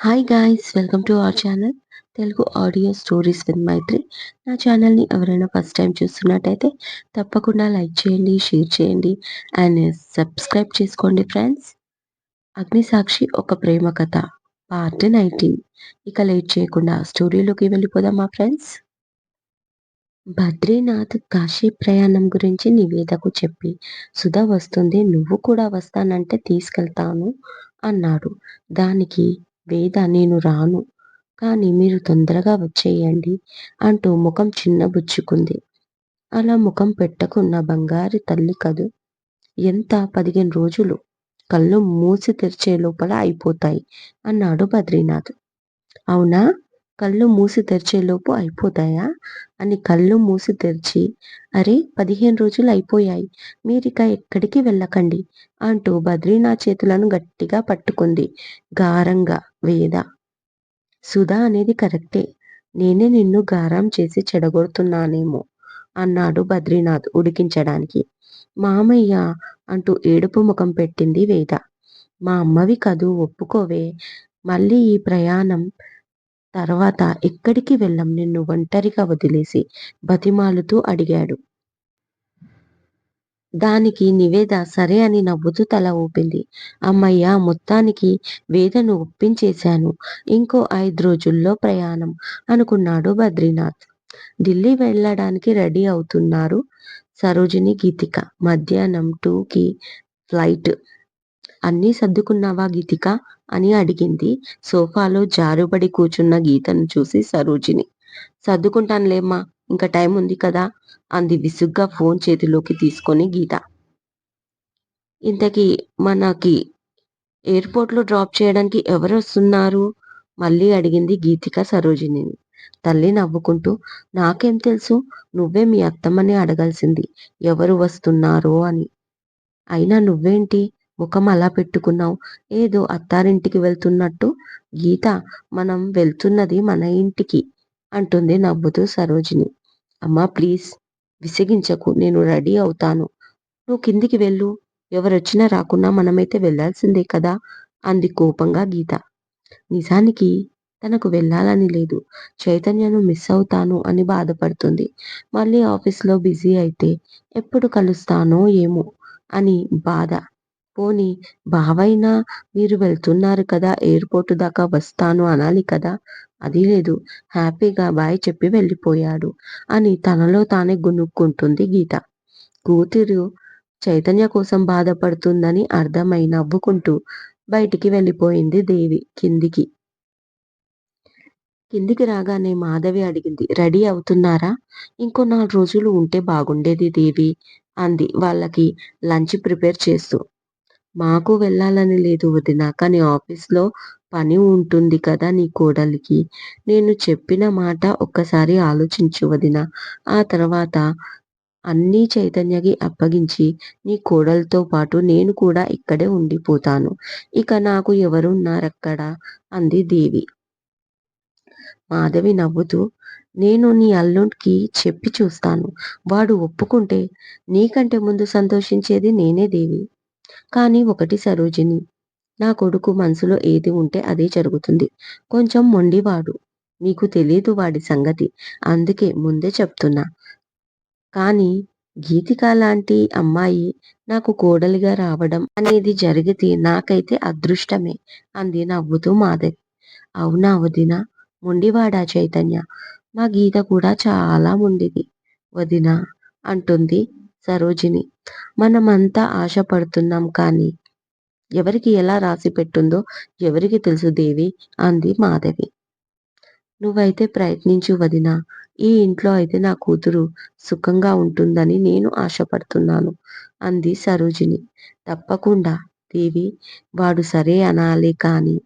Hi guys welcome to our channel Telugu audio stories with Maithri నా ఛానల్ని ఎవరైనా first time చూస్తున్నట్టయితే తప్పకుండా లైక్ చేయండి షేర్ చేయండి అండ్ సబ్స్క్రైబ్ చేసుకోండి ఫ్రెండ్స్ అగ్నిసాక్షి ఒక ప్రేమ కథ పార్ట్ నైన్టీన్ ఇక లేట్ చేయకుండా స్టోరీలోకి వెళ్ళిపోదాం మా ఫ్రెండ్స్ బద్రీనాథ్ కాశీ ప్రయాణం గురించి నివేదకు చెప్పి సుధా వస్తుంది నువ్వు కూడా వస్తానంటే తీసుకెళ్తాను అన్నాడు. దానికి వేద నేను రాను కానీ మీరు తొందరగా వచ్చేయండి అంటూ ముఖం చిన్నబుచ్చుకుంది అలా ముఖం పెట్టకున్న బంగారు తల్లి కదు ఎంత పదిహేను రోజులు కళ్ళు మూసి తెరిచే లోపల అయిపోతాయి అన్నాడు బద్రీనాథ్. అవునా? కళ్ళు మూసి తెరిచేలోపు అయిపోతాయా? అని కళ్ళు మూసి తెరిచి అరే పదిహేను రోజులు అయిపోయాయి. మీరిక ఎక్కడికి వెళ్ళకండి అంటూ బద్రీనాథ్ చేతులను గట్టిగా పట్టుకుంది. గారంగా వేద. సుధా అనేది కరెక్టే. నేనే నిన్ను గారం చేసి చెడగొడుతున్నానేమో అన్నాడు బద్రీనాథ్ ఉడికించడానికి. మామయ్య అంటూ ఏడుపు ముఖం పెట్టింది వేద. మా అమ్మవి కదూ ఒప్పుకోవే. మళ్ళీ ఈ ప్రయాణం తర్వాత ఎక్కడికి వెళ్ళం నిన్ను ఒంటరిగా వదిలేసి? బతిమాలుతూ అడిగాడు. దానికి నివేద సరే అని నవ్వుతూ తల ఊపింది. అమ్మయ్య మొత్తానికి వేదను ఒప్పించేశాను. ఇంకో ఐదు రోజుల్లో ప్రయాణం అనుకున్నాడు బద్రీనాథ్. ఢిల్లీ వెళ్ళడానికి రెడీ అవుతున్నారు సరోజిని గీతిక. మధ్యాహ్నం టూకి ఫ్లైట్ అన్నీ సర్దుకున్నావా గీతిక? అని అడిగింది. సోఫాలో జారుబడి కూర్చున్న గీతను చూసి సరోజిని. సర్దుకుంటానులేమ్మా ఇంకా టైం ఉంది కదా? అంది విసుగ్గా ఫోన్ చేతిలోకి తీసుకొని గీత. ఇంతకీ మనకి ఎయిర్పోర్ట్లో డ్రాప్ చేయడానికి ఎవరు వస్తున్నారు? మళ్ళీ అడిగింది గీతిక సరోజినిని తల్లి నవ్వుకుంటూ నాకేం తెలుసు? నువ్వే మీ అత్తమ్మని అడగాల్సింది. ఎవరు వస్తున్నారో అని. అయినా నువ్వేంటి? ముఖం అలా పెట్టుకున్నావు. ఏదో అత్తారింటికి వెళ్తున్నట్టు. గీత మనం వెళ్తున్నది మన ఇంటికి అంటుంది నవ్వుతూ సరోజిని. అమ్మా ప్లీజ్ విసిగించకు నేను రెడీ అవుతాను. నువ్వు కిందికి వెళ్ళు. ఎవరొచ్చినా రాకున్నా మనమైతే వెళ్ళాల్సిందే కదా? అంది కోపంగా గీత. నిజానికి తనకు వెళ్ళాలని లేదు. చైతన్యను మిస్ అవుతాను అని బాధపడుతుంది. మళ్ళీ ఆఫీస్లో బిజీ అయితే ఎప్పుడు కలుస్తానో ఏమో అని బాధ. పోనీ బావైనా మీరు వెళ్తున్నారు కదా ఎయిర్పోర్ట్ దాకా వస్తాను అనాలి కదా. అది లేదు హ్యాపీగా బాయ్ చెప్పి వెళ్ళిపోయాడు అని తనలో తానే గునుక్కుంటుంది గీత. కూతురు చైతన్య కోసం బాధపడుతుందని అర్థమై నవ్వుకుంటూ బయటికి వెళ్ళిపోయింది దేవి కిందికి. కిందికి రాగానే మాధవి అడిగింది రెడీ అవుతున్నారా? ఇంకో నాలుగు రోజులు ఉంటే బాగుండేది దేవి అంది వాళ్ళకి లంచ్ ప్రిపేర్ చేస్తూ. మాకు వెళ్ళాలని లేదు వదిన కానీ ఆఫీస్లో పని ఉంటుంది కదా నీ కోడలికి. నేను చెప్పిన మాట ఒక్కసారి ఆలోచించు వదిన. ఆ తర్వాత అన్నీ చైతన్యకి అప్పగించి నీ కోడలతో పాటు నేను కూడా ఇక్కడే ఉండిపోతాను. ఇక నాకు ఎవరున్నారక్కడ అంది దేవి. మాధవి నవ్వుతూ నేను నీ అల్లుంటికి చెప్పి చూస్తాను. వాడు ఒప్పుకుంటే నీకంటే ముందు సంతోషించేది నేనే దేవి. కానీ ఒకటి సరోజిని నా కొడుకు మనసులో ఏది ఉంటే అదే జరుగుతుంది. కొంచెం మొండివాడు మీకు తెలియదు వాడి సంగతి అందుకే ముందే చెప్తున్నా. కానీ గీతిక లాంటి అమ్మాయి నాకు కోడలిగా రావడం అనేది జరిగితే నాకైతే అదృష్టమే అంది నవ్వుతూ మాధవి. అవునా వదిన మొండివాడా చైతన్య? మా గీత కూడా చాలా మొండిది వదిన అంటుంది సరోజిని. మనమంతా ఆశపడుతున్నాం కానీ ఎవరికి ఎలా రాసి పెట్టుందో ఎవరికి తెలుసు దేవి అంది మాధవి. నువ్వైతే ప్రయత్నించు వదిన ఈ ఇంట్లో అయితే నా కూతురు సుఖంగా ఉంటుందని నేను ఆశపడుతున్నాను అంది సరోజిని. తప్పకుండా దేవి వాడు సరే అనాలి కాని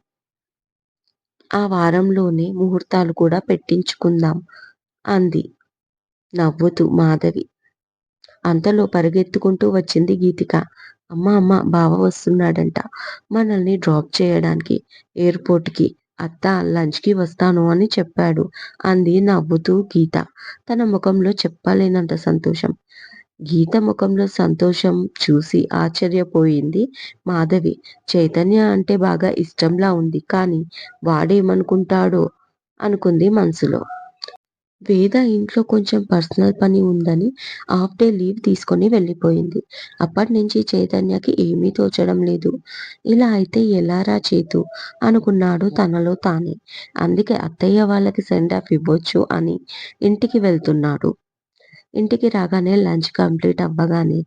ఆ వారంలోనే ముహూర్తాలు కూడా పెట్టించుకుందాం అంది. నవ్వుతూ మాధవి. అంతలో పరిగెత్తుకుంటూ వచ్చింది గీతిక అమ్మ అమ్మ బావ వస్తున్నాడంట మనల్ని డ్రాప్ చేయడానికి ఎయిర్పోర్ట్కి అత్త లంచ్కి వస్తాను అని చెప్పాడు అంది నవ్వుతూ గీత తన ముఖంలో చెప్పలేనంత సంతోషం గీత ముఖంలో సంతోషం చూసి ఆశ్చర్యపోయింది మాధవి. చైతన్య అంటే బాగా ఇష్టంలా ఉంది. కానీ వాడేమనుకుంటాడో అనుకుంది మనసులో. వేద ఇంట్లో కొంచెం పర్సనల్ పని ఉందని హాఫ్ డే లీవ్ తీసుకొని వెళ్ళిపోయింది. అప్పట్నుంచి చైతన్యకి ఏమీ తోచడం లేదు. ఇలా అయితే ఎలారా చేతు అనుకున్నాడు తనలో తానే. అందుకే అత్తయ్య వాళ్ళకి సెండ్ ఆఫ్ ఇవ్వొచ్చు అని ఇంటికి వెళ్తున్నాడు. ఇంటికి రాగానే లంచ్ కంప్లీట్ అవ్వగానే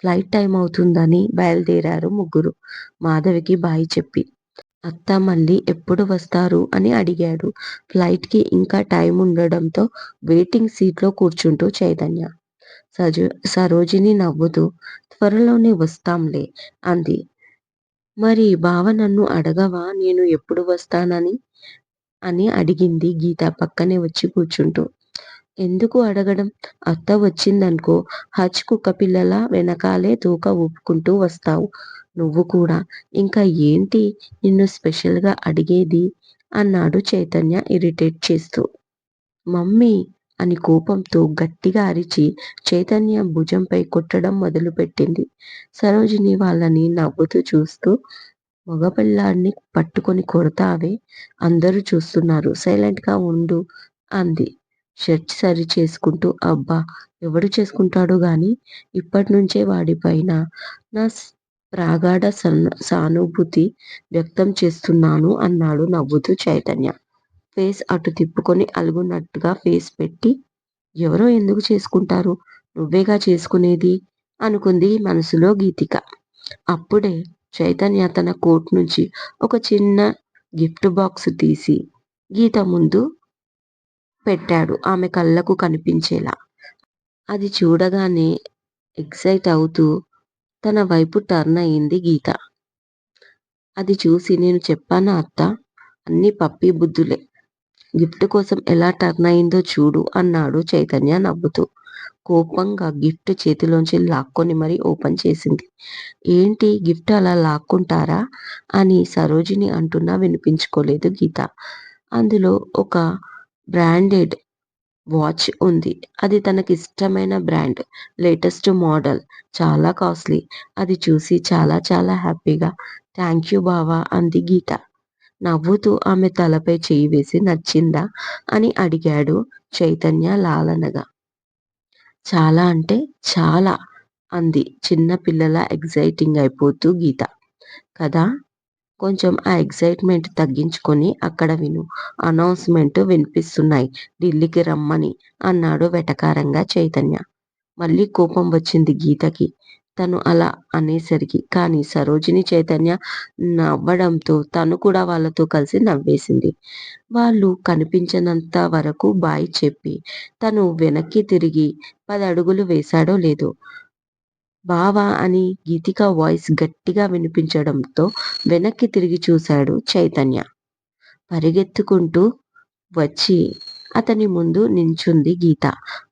ఫ్లైట్ టైం అవుతుందని బయలుదేరారు ముగ్గురు. మాధవికి బాయ్ చెప్పి. అత్త మళ్ళీ ఎప్పుడు వస్తారు అని అడిగాడు. ఫ్లైట్కి ఇంకా టైం ఉండడంతో వెయిటింగ్ సీట్లో కూర్చుంటూ చైతన్య. సజు సరోజిని నవ్వుతూ త్వరలోనే వస్తాంలే అంది. మరి బావ నన్ను అడగవా నేను ఎప్పుడు వస్తానని? అని అడిగింది గీత పక్కనే వచ్చి కూర్చుంటూ. ఎందుకు అడగడం? అత్త వచ్చిందనుకో హచ్ కుక్కపిల్లలా వెనకాలే తూక ఊపుకుంటూ వస్తావు నువ్వు కూడా. ఇంకా ఏంటి నిన్ను స్పెషల్గా అడిగేది? అన్నాడు చైతన్య ఇరిటేట్ చేస్తూ. మమ్మీ! అని కోపంతో గట్టిగా అరిచి చైతన్య భుజంపై కొట్టడం మొదలుపెట్టింది. సరోజిని వాళ్ళని నవ్వుతూ చూస్తూ మగపిల్లాడిని పట్టుకొని కొడతావే? అందరూ చూస్తున్నారు సైలెంట్గా ఉండు అంది షర్ట్ సరి చేసుకుంటూ. అబ్బా! ఎవడు చేసుకుంటాడు కానీ ఇప్పటి నుంచే వాడిపైన నా ప్రాగాఢ సానుభూతి వ్యక్తం చేస్తున్నాను అన్నాడు నవ్వుతూ చైతన్య. ఫేస్ అటు తిప్పుకొని అలుగున్నట్టుగా ఫేస్ పెట్టి ఎవరో ఎందుకు చేసుకుంటారు? నువ్వేగా చేసుకునేది అనుకుంది మనసులో గీతిక. అప్పుడే చైతన్య తన కోట్ నుంచి ఒక చిన్న గిఫ్ట్ బాక్స్ తీసి గీత ముందు పెట్టాడు ఆమె కళ్ళకు కనిపించేలా. అది చూడగానే ఎక్సైట్ అవుతూ తన వైపు టర్న్ అయింది గీత. అది చూసి నేను చెప్పానా అత్త అన్ని పప్పీ బుద్ధులే. గిఫ్ట్ కోసం ఎలా టర్న్ అయిందో చూడు అన్నాడు చైతన్య నవ్వుతూ. కోపంగా గిఫ్ట్ చేతిలోంచి లాక్కొని మరీ ఓపెన్ చేసింది. ఏంటి గిఫ్ట్ అలా లాక్కుంటారా? అని సరోజిని అంటున్నా వినిపించుకోలేదు గీత. అందులో ఒక బ్రాండెడ్ వాచ్ ఉంది. అది తనకిష్టమైన బ్రాండ్. Latest model. చాలా కాస్ట్లీ. అది చూసి చాలా చాలా హ్యాపీగా థ్యాంక్ యూ బావా అంది గీత. నవ్వుతూ ఆమె తలపై చేయి వేసి నచ్చిందా? అని అడిగాడు చైతన్య లాలనగా. చాలా అంటే చాలా అంది చిన్న పిల్లల ఎగ్జైటింగ్ అయిపోతూ గీత. కదా! కొంచెం ఆ ఎగ్జైట్మెంట్ తగ్గించుకొని అక్కడ విను. అనౌన్స్మెంట్ వినిపిస్తున్నాయి ఢిల్లీకి రమ్మని అన్నాడు వెటకారంగా చైతన్య. మళ్ళీ కోపం వచ్చింది గీతకి తను అలా అనేసరికి. కానీ సరోజిని చైతన్య నవ్వడంతో తను కూడా వాళ్ళతో కలిసి నవ్వేసింది. వాళ్ళు కనిపించినంత వరకు బాయ్ చెప్పి తను వెనక్కి తిరిగి పది అడుగులు వేశాడో లేదో బావా అని గీతిక వాయిస్ గట్టిగా వినిపించడంతో వెనక్కి తిరిగి చూశాడు చైతన్య. పరిగెత్తుకుంటూ వచ్చి అతని ముందు నించుంది గీత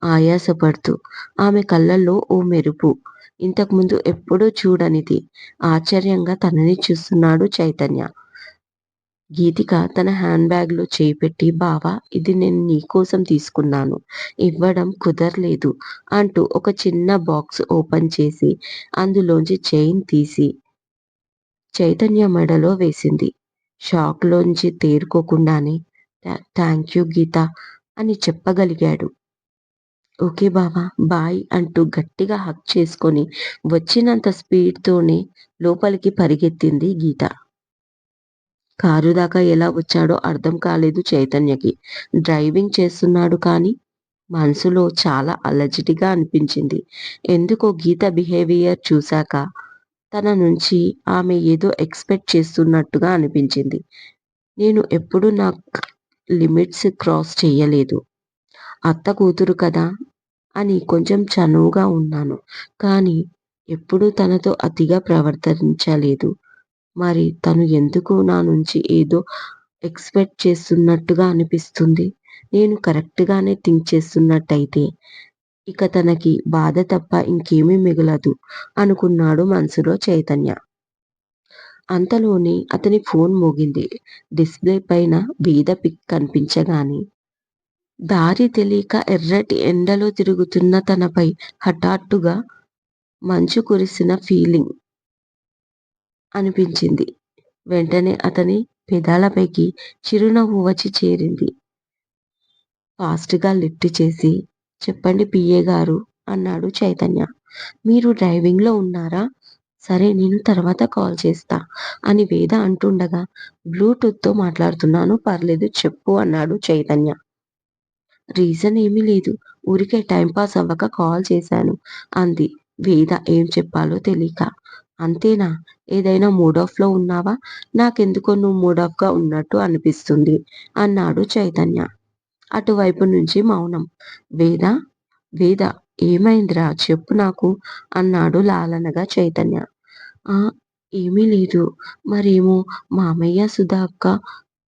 ఆయాసపడుతూ. ఆమె కళ్ళల్లో ఓ మెరుపు. ఇంతకుముందు ఎప్పుడూ చూడనిది. ఆశ్చర్యంగా తనని చూస్తున్నాడు చైతన్య. గీతిక తన హ్యాండ్ బ్యాగ్లో లో పెట్టి బావా! ఇది నేను నీకోసం తీసుకున్నాను. ఇవ్వడం కుదరలేదు అంటూ ఒక చిన్న బాక్స్ ఓపెన్ చేసి అందులోంచి చైన్ తీసి చైతన్య మెడలో వేసింది. షాక్లోంచి తేరుకోకుండానే థ్యాంక్ యూ గీత అని చెప్పగలిగాడు. ఓకే బావా! బాయ్ అంటూ గట్టిగా హక్ చేసుకొని వచ్చినంత స్పీడ్తోనే లోపలికి పరిగెత్తింది గీత. కారు దాకా ఎలా వచ్చాడో అర్థం కాలేదు చైతన్యకి. డ్రైవింగ్ చేస్తున్నాడు కానీ మనసులో చాలా అలజడిగా అనిపించింది. ఎందుకో గీత బిహేవియర్ చూశాక తన నుంచి ఆమె ఏదో ఎక్స్పెక్ట్ చేస్తున్నట్టుగా అనిపించింది. నేను ఎప్పుడూ నా లిమిట్స్ క్రాస్ చేయలేదు అత్త కూతురు కదా అని కొంచెం చనువుగా ఉన్నాను. కానీ ఎప్పుడూ తనతో అతిగా ప్రవర్తించలేదు. మరి తను ఎందుకు నా నుంచి ఏదో ఎక్స్పెక్ట్ చేస్తున్నట్టుగా అనిపిస్తుంది. నేను కరెక్ట్గానే థింక్ చేస్తున్నట్టయితే ఇక తనకి బాధ తప్ప ఇంకేమీ మిగలదు అనుకున్నాడు మనసులో చైతన్య. అంతలోనే అతని ఫోన్ మోగింది. డిస్ప్లే పైన వేద పిక్ కనిపించగానే దారి తెలియక ఎర్రటి ఎండలో తిరుగుతున్న తనపై హఠాత్తుగా మంచు కురిసిన ఫీలింగ్ అనిపించింది. వెంటనే అతని పెదాలపైకి చిరునవ్వు వచ్చి చేరింది. ఫాస్ట్గా లిఫ్ట్ చేసి చెప్పండి పిఏ గారు అన్నాడు చైతన్య. మీరు డ్రైవింగ్లో ఉన్నారా? సరే నేను తర్వాత కాల్ చేస్తా అని వేద అంటుండగా బ్లూటూత్తో మాట్లాడుతున్నాను పర్లేదు చెప్పు అన్నాడు చైతన్య. రీజన్ ఏమీ లేదు. ఊరికే టైంపాస్ అవ్వక కాల్ చేశాను అంది వేద ఏం చెప్పాలో తెలియక అంతేనా? ఏదైనా మూడాఫ్లో ఉన్నావా? నాకెందుకో నువ్వు మూడాఫ్గా ఉన్నట్టు అనిపిస్తుంది అన్నాడు చైతన్య. అటువైపు నుంచి మౌనం. వేద వేద ఏమైందిరా చెప్పు నాకు అన్నాడు లాలనగా చైతన్య. ఏమీ లేదు. మరేమో మామయ్య సుధా అక్క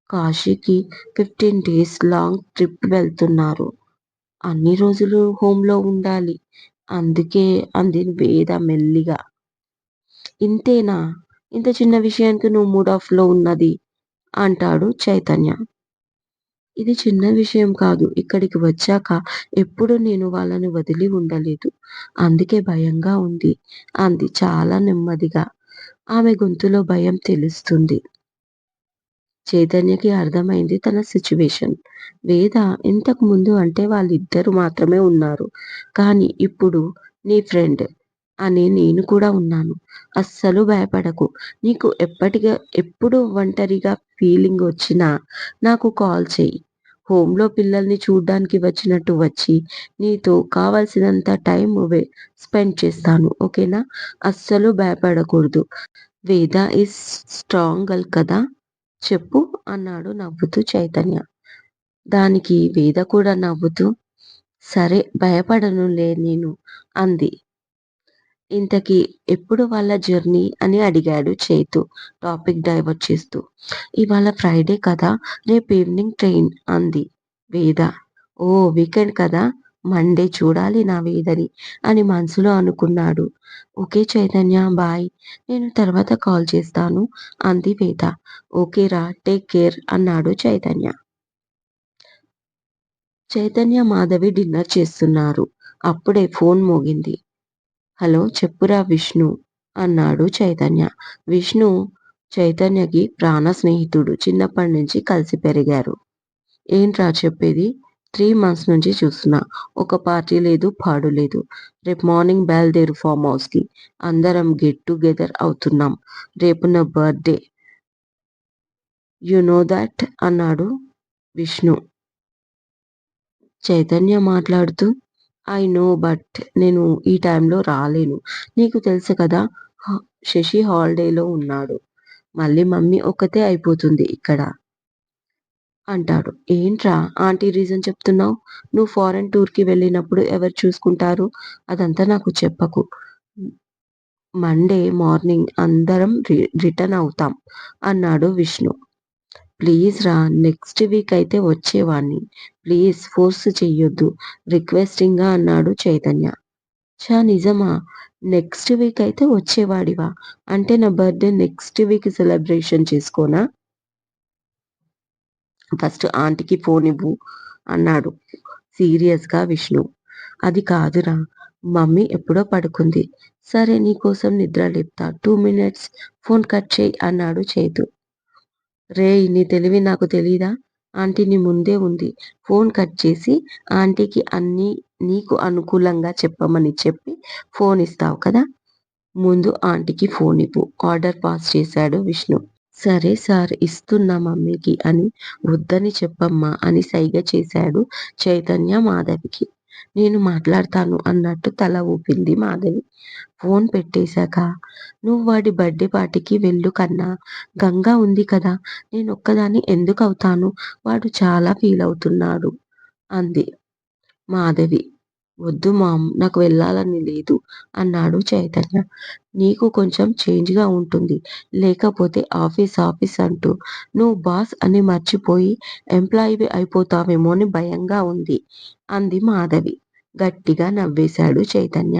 కాశీకి ఫిఫ్టీన్ డేస్ లాంగ్ ట్రిప్ వెళ్తున్నారు. అన్ని రోజులు హోమ్లో ఉండాలి. అందుకే అంది వేద మెల్లిగా. ఇంతేనా? ఇంత చిన్న విషయానికి నువ్వు మూడ్లో ఉన్నది అంటాడు చైతన్య. ఇది చిన్న విషయం కాదు. ఇక్కడికి వచ్చాక ఎప్పుడూ నేను వాళ్ళని వదిలి ఉండలేదు. అందుకే భయంగా ఉంది అంది చాలా నెమ్మదిగా. ఆమె గొంతులో భయం తెలుస్తుంది. చైతన్యకి అర్థమైంది తన సిచ్యువేషన్ వేద ఇంతకు ముందు అంటే వాళ్ళిద్దరు మాత్రమే ఉన్నారు. కానీ ఇప్పుడు నీ ఫ్రెండ్ అనే నేను కూడా ఉన్నాను. అస్సలు భయపడకు. నీకు ఎప్పటిగా ఎప్పుడు ఒంటరిగా ఫీలింగ్ వచ్చినా నాకు కాల్ చెయ్యి. హోమ్లో పిల్లల్ని చూడ్డానికి వచ్చినట్టు వచ్చి నీతో కావాల్సినంత టైం స్పెండ్ చేస్తాను ఓకేనా? అస్సలు భయపడకూడదు. వేద ఈజ్ స్ట్రాంగ్ గల్ కదా! చెప్పు అన్నాడు నవ్వుతూ చైతన్య. దానికి వేద కూడా నవ్వుతూ సరే భయపడనులే నేను అంది. ఇంతకీ ఎప్పుడు వాళ్ళ జర్నీ అని అడిగాడు చైతు టాపిక్ డైవర్ట్ చేస్తూ. ఇవాళ ఫ్రైడే కదా రేపు ఈవినింగ్ ట్రైన్ అంది వేద. ఓ వీకెండ్ కదా మండే చూడాలి నా వేదని అని మనసులో అనుకున్నాడు. ఓకే చైతన్య బాయ్ నేను తర్వాత కాల్ చేస్తాను అంది వేద. ఓకేరా టేక్ కేర్ అన్నాడు చైతన్య. చైతన్య మాధవి డిన్నర్ చేస్తున్నారు. అప్పుడే ఫోన్ మోగింది. హలో చెప్పురా విష్ణు అన్నాడు చైతన్య. విష్ణు చైతన్యకి ప్రాణ స్నేహితుడు. చిన్నప్పట్నుంచి కలిసి పెరిగారు. ఏంట్రా చెప్పేది? త్రీ మంత్స్ నుంచి చూస్తున్నా. ఒక పార్టీ లేదు పాడు లేదు. రేపు మార్నింగ్ బయలుదేరు ఫామ్ హౌస్కి. అందరం గెట్ టు గెదర్ అవుతున్నాం. రేపు నా birth day. You know that అన్నాడు విష్ణు. చైతన్య మాట్లాడుతూ ఐ నో బట్ నేను ఈ టైంలో రాలేను. నీకు తెలుసు కదా శశి హాలిడేలో ఉన్నాడు. మళ్ళీ మమ్మీ ఒక్కతే అయిపోతుంది ఇక్కడ. అంటాడు. ఏంట్రా ఆంటీ రీజన్ చెప్తున్నావు నువ్వు ఫారెన్ టూర్కి వెళ్ళినప్పుడు ఎవరు చూసుకుంటారు? అదంతా నాకు చెప్పకు. మండే మార్నింగ్ అందరం రిటర్న్ అవుతాం అన్నాడు విష్ణు. ప్లీజ్ రా నెక్స్ట్ వీక్ అయితే వచ్చేవాణ్ణి ప్లీజ్ ఫోర్స్ చెయ్యొద్దు రిక్వెస్టింగ్గా అన్నాడు చైతన్య. చా నిజమా? నెక్స్ట్ వీక్ అయితే వచ్చేవాడివా? అంటే నా బర్త్డే నెక్స్ట్ వీక్ సెలబ్రేషన్ చేసుకోనా? ఫస్ట్ ఆంటీకి ఫోన్ ఇవ్వు అన్నాడు సీరియస్గా విష్ణు. అది కాదురా మమ్మీ ఎప్పుడో పడుకుంది. సరే నీకోసం నిద్ర లేపుతా టూ మినిట్స్ ఫోన్ కట్ చేయి అన్నాడు చైతు. రేయ్ నీ తెలివి నాకు తెలీదా? ఆంటీని ముందే ఉంది. ఫోన్ కట్ చేసి ఆంటీకి అన్నీ నీకు అనుకూలంగా చెప్పమని చెప్పి ఫోన్ ఇస్తావు కదా! ముందు ఆంటీకి ఫోన్ ఇవ్వు ఆర్డర్ పాస్ చేశాడు విష్ణు. సరే సార్ ఇస్తున్నా మమ్మీకి అని వద్దని చెప్పమ్మా అని సైగ చేశాడు చైతన్య మాధవికి. నేను మాట్లాడతాను అన్నట్టు తల ఊపింది మాధవి. ఫోన్ పెట్టేశాక నువ్వు వాడి బర్త్డే పార్టీకి వెళ్ళు కన్నా! గంగ ఉంది కదా! నేను ఒక్కదాన్ని ఎందుకు అవుతాను వాడు చాలా ఫీల్ అవుతున్నాడు అంది మాధవి. వద్దు మామ్ నాకు వెళ్ళాలని లేదు అన్నాడు చైతన్య. నీకు కొంచెం చేంజ్గా ఉంటుంది. లేకపోతే ఆఫీస్ ఆఫీస్ అంటూ నువ్వు బాస్ అని మర్చిపోయి ఎంప్లాయీ అయిపోతావేమో అని భయంగా ఉంది అంది మాధవి. గట్టిగా నవ్వేశాడు చైతన్య.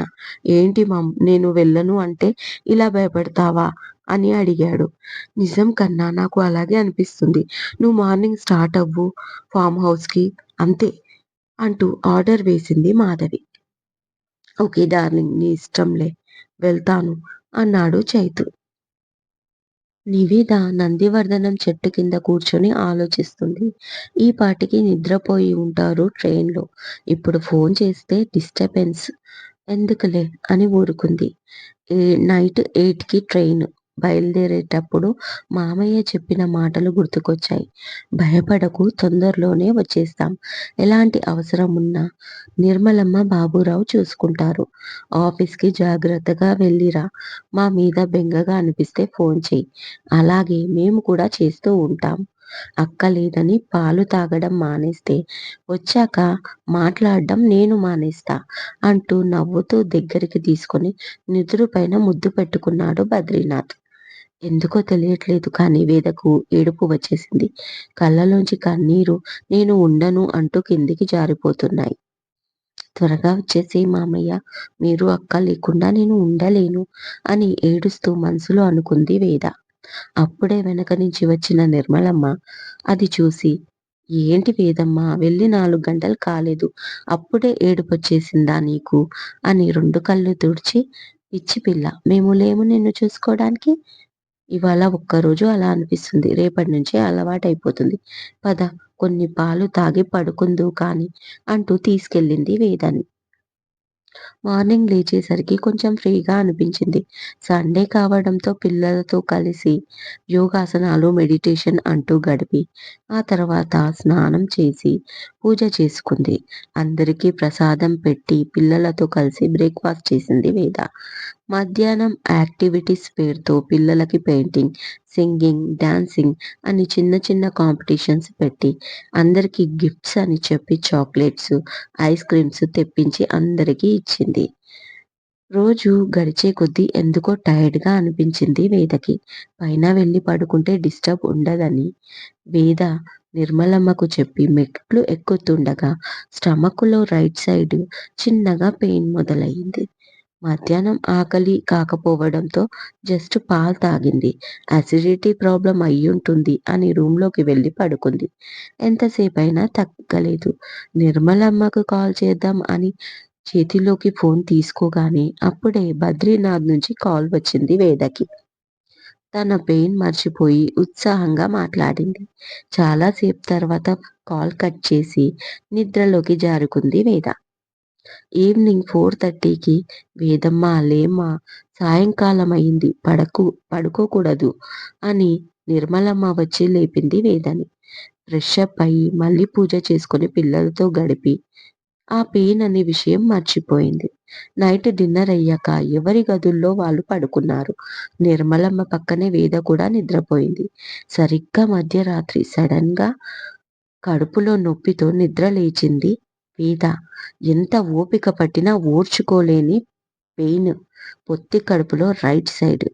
ఏంటి మామ్ నేను వెళ్ళను అంటే ఇలా భయపడతావా? అని అడిగాడు. నిజం కన్నా నాకు అలాగే అనిపిస్తుంది. నువ్వు మార్నింగ్ స్టార్ట్ అవ్వు ఫామ్ హౌస్కి అంతే అంటూ ఆర్డర్ వేసింది మాధవి. ఓకే డార్లింగ్ నీ ఇష్టంలే వెళ్తాను అన్నాడు చైతు. నివేద నందివర్ధనం చెట్టు కింద కూర్చొని ఆలోచిస్తుంది. ఈ పాటికి నిద్రపోయి ఉంటారు ట్రైన్లో. ఇప్పుడు ఫోన్ చేస్తే డిస్టర్బెన్స్ ఎందుకులే అని ఊరుకుంది. నైట్ ఎయిట్కి ట్రైన్. బయలుదేరేటప్పుడు మామయ్య చెప్పిన మాటలు గుర్తుకొచ్చాయి. భయపడకు తొందరలోనే వచ్చేస్తాం. ఎలాంటి అవసరం ఉన్నా నిర్మలమ్మ బాబురావు చూసుకుంటారు. ఆఫీస్కి జాగ్రత్తగా వెళ్ళిరా. మా మీద బెంగగా అనిపిస్తే ఫోన్ చెయ్యి అలాగే మేము కూడా చేస్తూ ఉంటాం. అక్క లేదని పాలు తాగడం మానేస్తే వచ్చాక మాట్లాడడం నేను మానేస్తా అంటూ నవ్వుతూ దగ్గరికి తీసుకొని నుదురుపైన ముద్దు పెట్టుకున్నాడు బద్రీనాథ్. ఎందుకో తెలియట్లేదు కానీ వేదకు ఏడుపు వచ్చేసింది. కళ్ళలోంచి కన్నీరు నేను ఉండను అంటూ కిందికి జారిపోతున్నాయి. త్వరగా వచ్చేసి మామయ్య. మీరు అక్క లేకుండా నేను ఉండలేను అని ఏడుస్తూ మనసులో అనుకుంది వేద. అప్పుడే వెనక నుంచి వచ్చిన నిర్మలమ్మ అది చూసి ఏంటి వేదమ్మా వెళ్ళి నాలుగు గంటలు కాలేదు. అప్పుడే ఏడుపొచ్చేసిందా నీకు అని రెండు కళ్ళు తుడిచి పిచ్చిపిల్ల మేము లేము నిన్ను చూసుకోడానికి. ఇవాళ ఒక్కరోజు అలా అనిపిస్తుంది. రేపటి నుంచి అలవాటైపోతుంది. పద కొన్ని పాలు తాగి పడుకుందు కానీ అంటూ తీసుకెళ్ళింది వేదాన్ని మార్నింగ్ లేచేసరికి కొంచెం ఫ్రీగా అనిపించింది. సండే కావడంతో పిల్లలతో కలిసి యోగాసనాలు, మెడిటేషన్ అంటూ గడిపి ఆ తర్వాత స్నానం చేసి పూజ చేసుకుంది. అందరికీ ప్రసాదం పెట్టి పిల్లలతో కలిసి బ్రేక్ఫాస్ట్ చేసింది వేద. మధ్యాహ్నం యాక్టివిటీస్ పేరుతో పిల్లలకి పెయింటింగ్, సింగింగ్, డాన్సింగ్ అని చిన్న చిన్న కాంపిటీషన్స్ పెట్టి అందరికీ గిఫ్ట్స్ అని చెప్పి చాక్లెట్స్, ఐస్ క్రీమ్స్ తెప్పించి అందరికీ ఇచ్చింది. రోజు గడిచే కొద్దీ ఎందుకో టైర్డ్గా అనిపించింది వేదకి. పైన వెళ్ళి పడుకుంటే డిస్టర్బ్ ఉండదని వేద నిర్మలమ్మకు చెప్పి మెట్లు ఎక్కుతుండగా స్టమక్లో రైట్ సైడ్ చిన్నగా పెయిన్ మొదలైంది మధ్యాహ్నం ఆకలి కాకపోవడంతో జస్ట్ పాలు తాగింది. అసిడిటీ ప్రాబ్లం అయ్యుంటుంది అని రూమ్లోకి వెళ్ళి పడుకుంది. ఎంతసేపైనా తగ్గలేదు. నిర్మలమ్మకు కాల్ చేద్దాం అని చేతిలోకి ఫోన్ తీసుకోగానే అప్పుడే బద్రీనాథ్ నుంచి కాల్ వచ్చింది వేదకి. తన పెయిన్ మర్చిపోయి ఉత్సాహంగా మాట్లాడింది. చాలాసేపు తర్వాత కాల్ కట్ చేసి నిద్రలోకి జారుకుంది వేద. ఈవినింగ్ ఫోర్ థర్టీకి వేదమ్మా లేమ్మా సాయంకాలమయింది పడకు పడుకోకూడదు అని నిర్మలమ్మ వచ్చి లేపింది వేదని. ఫ్రెష్ అప్ అయ్యి మళ్ళీ పూజ చేసుకుని పిల్లలతో గడిపి ఆ పెయిన్ అనే విషయం మర్చిపోయింది. నైట్ డిన్నర్ అయ్యాక ఎవరి గదుల్లో వాళ్ళు పడుకున్నారు. నిర్మలమ్మ పక్కనే వేద కూడా నిద్రపోయింది. సరిగ్గా మధ్యరాత్రి సడన్గా కడుపులో నొప్పితో నిద్ర లేచింది వేద. ఎంత ఓపిక పట్టినా ఓర్చుకోలేని పెయిన్ పొత్తి కడుపులో రైట్ సైడ్.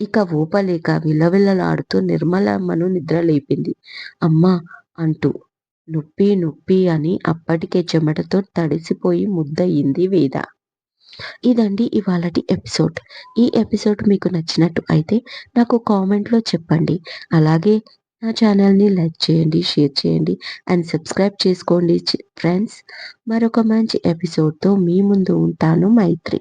ఇక ఊపలేక విలవిల్లలాడుతూ నిర్మలమ్మను నిద్ర లేపింది అమ్మా అంటూ. నొప్పి నొప్పి అని అప్పటికే చెమటతో తడిసిపోయి ముద్దయింది వేద. ఇదండి ఇవాళటి ఎపిసోడ్. ఈ ఎపిసోడ్ మీకు నచ్చినట్టు అయితే నాకు కామెంట్లో చెప్పండి. అలాగే నా ఛానల్ని లైక్ చేయండి, షేర్ చేయండి అండ్ సబ్స్క్రైబ్ చేసుకోండి ఫ్రెండ్స్. మరొక మంచి ఎపిసోడ్తో మీ ముందు ఉంటాను మైత్రి.